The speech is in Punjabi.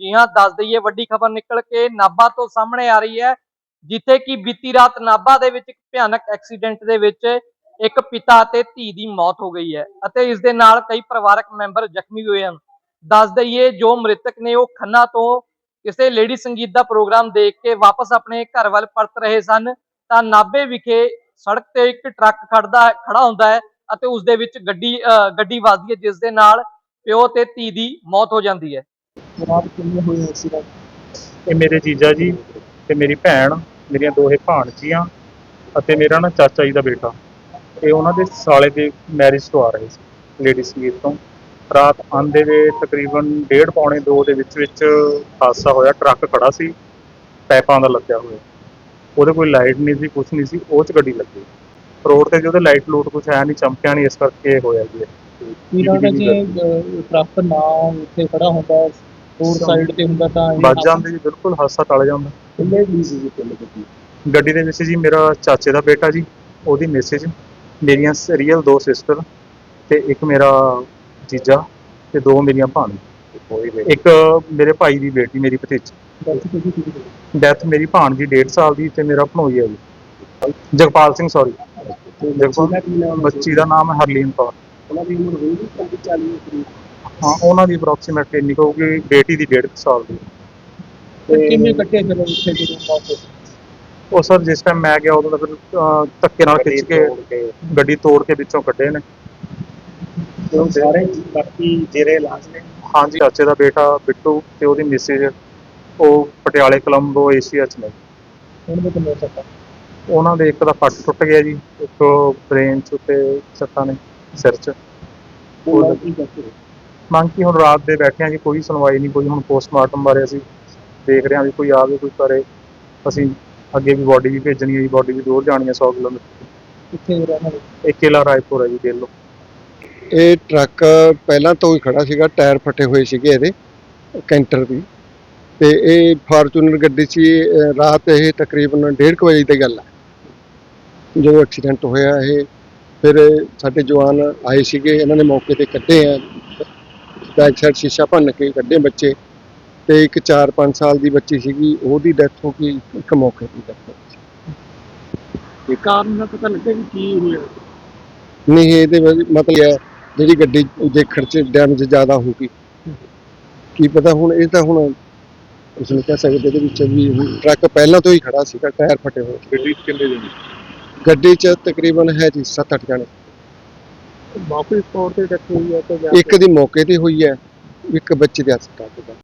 ਜੀ ਹਾਂ, ਦੱਸ ਦਈਏ ਵੱਡੀ ਖਬਰ ਨਿਕਲ ਕੇ ਨਾਭਾ ਤੋਂ ਸਾਹਮਣੇ ਆ ਰਹੀ ਹੈ, ਜਿੱਥੇ ਕਿ ਬੀਤੀ ਰਾਤ ਨਾਭਾ ਦੇ ਵਿੱਚ ਇੱਕ ਭਿਆਨਕ ਐਕਸੀਡੈਂਟ ਦੇ ਵਿੱਚ ਇੱਕ ਪਿਤਾ ਅਤੇ ਧੀ ਦੀ ਮੌਤ ਹੋ ਗਈ ਹੈ ਅਤੇ ਇਸ ਦੇ ਨਾਲ ਕਈ ਪਰਿਵਾਰਕ ਮੈਂਬਰ ਜ਼ਖਮੀ ਹੋਏ ਹਨ। ਦੱਸ ਦਈਏ, ਜੋ ਮ੍ਰਿਤਕ ਨੇ ਉਹ ਖੰਨਾ ਤੋਂ ਕਿਸੇ ਲੇਡੀ ਸੰਗੀਤ ਦਾ ਪ੍ਰੋਗਰਾਮ ਦੇਖ ਕੇ ਵਾਪਸ ਆਪਣੇ ਘਰ ਵੱਲ ਪਰਤ ਰਹੇ ਸਨ, ਤਾਂ ਨਾਭੇ ਵਿਖੇ ਸੜਕ ਤੇ ਇੱਕ ਟਰੱਕ ਖੜਦਾ ਖੜਾ ਹੁੰਦਾ ਹੈ ਅਤੇ ਉਸ ਦੇ ਵਿੱਚ ਗੱਡੀ, ਅਹ ਗੱਡੀ ਵੱਜਦੀ ਹੈ, ਜਿਸ ਦੇ ਨਾਲ ਪਿਓ ਤੇ ਧੀ ਦੀ ਮੌਤ ਹੋ ਜਾਂਦੀ ਹੈ। ਜਨਾਬ ਕਿੰਨੇ ਹੋਏ ਐਕਸੀਡੈਂਟ ਇਹ ਮੇਰੇ ਜੀਜਾ ਜੀ ਤੇ ਮੇਰੀ ਭੈਣ ਮੇਰੀਆਂ ਦੋਹੇ ਭਾਣਜੀਆਂ ਅਤੇ ਮੇਰਾ ਨਾ ਚਾਚਾ ਜੀ ਦਾ ਬੇਟਾ। ਇਹ ਉਹਨਾਂ ਦੇ ਸਾਲੇ ਦੇ ਮੈਰਿਜ ਤੋਂ ਆ ਰਹੇ ਸੀ ਲੇਡੀ ਸੰਗੀਤ ਤੋਂ। ਰਾਤ ਆਂਦੇ ਵੇ ਤਕਰੀਬਨ 1:30 ਪੌਣੇ 2 ਦੇ ਵਿੱਚ ਵਿੱਚ ਹਾਦਸਾ ਹੋਇਆ ਟਰੱਕ ਖੜਾ ਸੀ ਪੈਪਾਂ ਦਾ ਲੱਗਿਆ ਹੋਇਆ। ਉਹਦੇ ਕੋਈ ਲਾਈਟ ਨਹੀਂ ਸੀ ਕੁਝ ਨਹੀਂ ਸੀ ਉਹ ਚ ਗੱਡੀ ਲੱਗੀ। ਰੋਡ ਤੇ ਜਿਹਦੇ ਲਾਈਟ ਲੂਟ ਕੁਝ ਹੈ ਨਹੀਂ ਚਮਕਿਆ ਨਹੀਂ ਇਸ ਕਰਕੇ ਹੋਇਆ ਜੀ। ਇਹ। ਕੀ ਲੱਗਦਾ ਜੀ ਟਰੱਕ ਨਾ ਉੱਥੇ ਖੜਾ ਹੁੰਦਾ ਰੋਡ ਸਾਈਡ ਤੇ ਹੁੰਦਾ ਤਾਂ ਇਹ ਵੱਜ ਜਾਂਦੇ ਜੀ ਬਿਲਕੁਲ ਹਾਦਸਾ ਟਲ ਜਾਂਦਾ। ਕਿੰਨੇ ਸੀ ਜੀ ਕਿੰਨੇ ਗੱਡੀ ਗੱਡੀ ਦੇ ਵਿੱਚ ਜੀ ਮੇਰਾ ਚਾਚੇ ਦਾ ਬੇਟਾ ਜੀ ਉਹਦੀ ਮੈਸੇਜ ਮੇਰੀਆਂ ਰੀਅਲ ਦੋ ਸਿਸਟਰ ਤੇ ਇੱਕ ਮੇਰਾ ਜੀਜਾ ਤੇ ਦੋ ਮੇਰੀਆਂ ਭਾਣ ਇੱਕ ਮੇਰੇ ਭਾਈ ਦੀ ਬੇਟੀ ਮੇਰੀ ਭਤੀਜੀ। ਡੈਥ ਮੇਰੀ ਭਾਣਜੀ 1.5 ਸਾਲ ਦੀ ਤੇ ਮੇਰਾ ਭਣੋਈ ਹੈ ਜੀ। ਜਗਪਾਲ ਸਿੰਘ ਸੌਰੀ ਬੱਚੀ ਦਾ ਨਾਮ ਹਰਲੀਨ ਕੌਰ। ਉਹਨਾਂ ਦੀ ਉਮਰ ਹੋਈ 40 40 ਕਰੀਬ ਹਾਂ ਉਹਨਾਂ ਦੀ ਅਪਰੋਕਸੀਮੇਟ ਇੰਨੀ ਕੁ ਹੋਊਗੀ ਬੇਟੀ ਦੀ 1.5 ਸਾਲ ਦੀ। ਤੇ ਕਿਵੇਂ ਕੱਟਿਆ ਚਲੋ ਉੱਥੇ ਜਦੋਂ ਮੌਕੇ ਉਹ ਸਰ ਜਿਸ ਟਾਈਮ ਮੈਂ ਗਿਆ ਉਦੋਂ ਤਾਂ ਫਿਰ ਅਹ, ਧੱਕੇ ਨਾਲ ਖਿੱਚ ਕੇ ਗੱਡੀ ਤੋੜ ਕੇ। ਵਿੱਚੋਂ ਕੱਢੇ ਨੇ। ਉਹ ਸਾਰੇ ਬਾਕੀ ਜਿਹੜੇ ਇਲਾਜ ਨੇ? ਹਾਂਜੀ ਚਾਚੇ ਦਾ ਬੇਟਾ ਬਿੱਟੂ ਤੇ ਉਹਦੀ ਮਿਸਿਸ ਉਹ ਪਟਿਆਲੇ ਕੋਲੰਬੋ ਏਸ਼ੀਆ ਚ ਨੇ। ਹੁਣ ਦੇ ਕਿੰਨੇ ਸੱਟਾਂ? ਉਹਨਾਂ ਦੇ ਇੱਕ ਦਾ ਪੱਟ ਟੁੱਟ ਗਿਆ ਜੀ ਇੱਕ ਬ੍ਰੇਨ ਚ ਤੇ ਸੱਟਾਂ ਨੇ ਸਿਰ ਚ। ਉਹ ਕੀ ਕਰਦੇ? ਮੰਗ ਕੀ ਹੁਣ ਰਾਤ ਦੇ ਬੈਠੇ ਆ ਜੀ ਕੋਈ ਸੁਣਵਾਈ ਨਹੀਂ ਕੋਈ ਹੁਣ ਪੋਸਟਮਾਰਟਮ ਬਾਰੇ ਅਸੀਂ ਦੇਖ ਰਹੇ ਹਾਂ ਵੀ ਕੋਈ ਆਵੇ ਕੋਈ ਕਰੇ। ਅਸੀਂ ਅੱਗੇ ਵੀ ਬਾਡੀ ਵੀ ਭੇਜਣੀ ਹੈ ਜੀ ਬਾਡੀ ਵੀ ਦੂਰ ਜਾਣੀ ਹੈ 100 ਕਿਲੋਮੀਟਰ। ਕਿੱਥੇ ਰਹਿਣਾ ਨੇ ਇਹ ਕਿਲਾ ਰਾਏਪੁਰ ਹੈ ਜੀ ਦਿੱਲੋ ਇਹ ਟਰੱਕ ਪਹਿਲਾਂ ਤੋਂ ਹੀ ਖੜਾ ਸੀਗਾ ਟਾਇਰ ਫਟੇ ਹੋਏ ਸੀਗੇ ਇਹਦੇ ਕੈਂਟਰ ਦੀ। ਤੇ ਇਹ ਫਾਰਚੂਨਰ ਗੱਡੀ ਸੀ ਰਾਤ ਇਹ ਤਕਰੀਬਨ 1:30 ਵਜੇ ਦੀ ਗੱਲ ਹੈ। ਜੋ ਐਕਸੀਡੈਂਟ ਹੋਇਆ ਇਹ ਫਿਰ ਸਾਡੇ ਜਵਾਨ ਆਏ ਸੀਗੇ ਇਹਨਾਂ ਨੇ ਮੌਕੇ ਤੇ ਕੱਢੇ ਆ। ਬੈਕ ਸਾਈਡ ਸ਼ੀਸ਼ਾ ਭੰਨ ਕੇ ਕੱਢੇ ਬੱਚੇ ਤੇ ਇੱਕ 4-5 ਸਾਲ ਦੀ ਬੱਚੀ ਸੀਗੀ ਉਹਦੀ ਡੈਥ ਹੋ ਗਈ ਇੱਕ ਮੌਕੇ ਤੇ ਡੈਥ ਹੋ ਗਈ। ਇਹ ਕਾਰਨ ਦਾ ਪਤਾ ਲੱਗਾ ਕਿ ਕੀ ਹੋਇਆ? ਨਹੀਂ ਇਹਦੇ ਮਤਲਬ ਹੈ ਜਿਹੜੀ ਗੱਡੀ ਦੇਖਣ ਚ ਡੈਮੇਜ ਜ਼ਿਆਦਾ ਹੋ ਗਈ। ਕੀ ਪਤਾ ਹੁਣ ਇਹ ਤਾਂ ਹੁਣ ਉਸ ਨੂੰ ਕਹਿ ਸਕਦੇ ਇਹਦੇ ਵਿੱਚ ਵੀ ਟਰੱਕ ਪਹਿਲਾਂ ਤੋਂ ਹੀ ਖੜਾ ਸੀਗਾ ਟਾਇਰ ਫਟੇ ਹੋਏ। ਗੱਡੀ ਕਿੰਨੇ ਜਣੇ? ਗੱਡੀ 'ਚ ਤਕਰੀਬਨ ਹੈ ਜੀ 7-8 ਜਣੇ। ਵਾਪਸ ਤੌਰ ਤੇ ਡੈਥ ਹੋਈ ਹੈ ਤਾਂ ਜਾਂ ਇੱਕ ਦੀ ਮੌਕੇ ਤੇ ਹੋਈ ਹੈ ਇੱਕ ਬੱਚੇ ਦੇ ਹਸਪਤਾਲ ਤੇ।